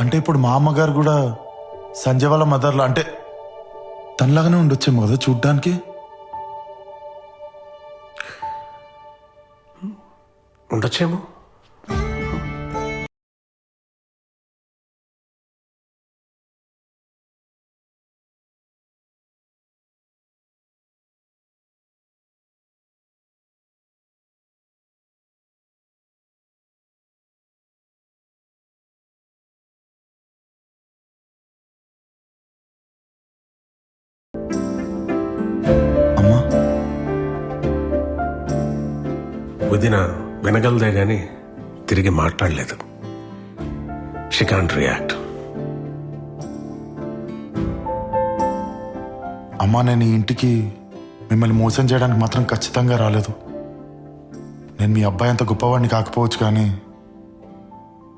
అంటే ఇప్పుడు మా అమ్మగారు కూడా సంజయ్ వాళ్ళ మదర్లో? అంటే తనలాగానే ఉండొచ్చేమో కదా చూడ్డానికి? ఉండొచ్చేమో. వదిన వినగలదే గాని తిరిగి మాట్లాడలేదు. షీ కాంట్ రియాక్ట్ అమ్మా నేను ఈ ఇంటికి మిమ్మల్ని మోసం చేయడానికి మాత్రం ఖచ్చితంగా రాలేదు. నేను మీ అబ్బాయి అంత గొప్పవాడిని కాకపోవచ్చు కానీ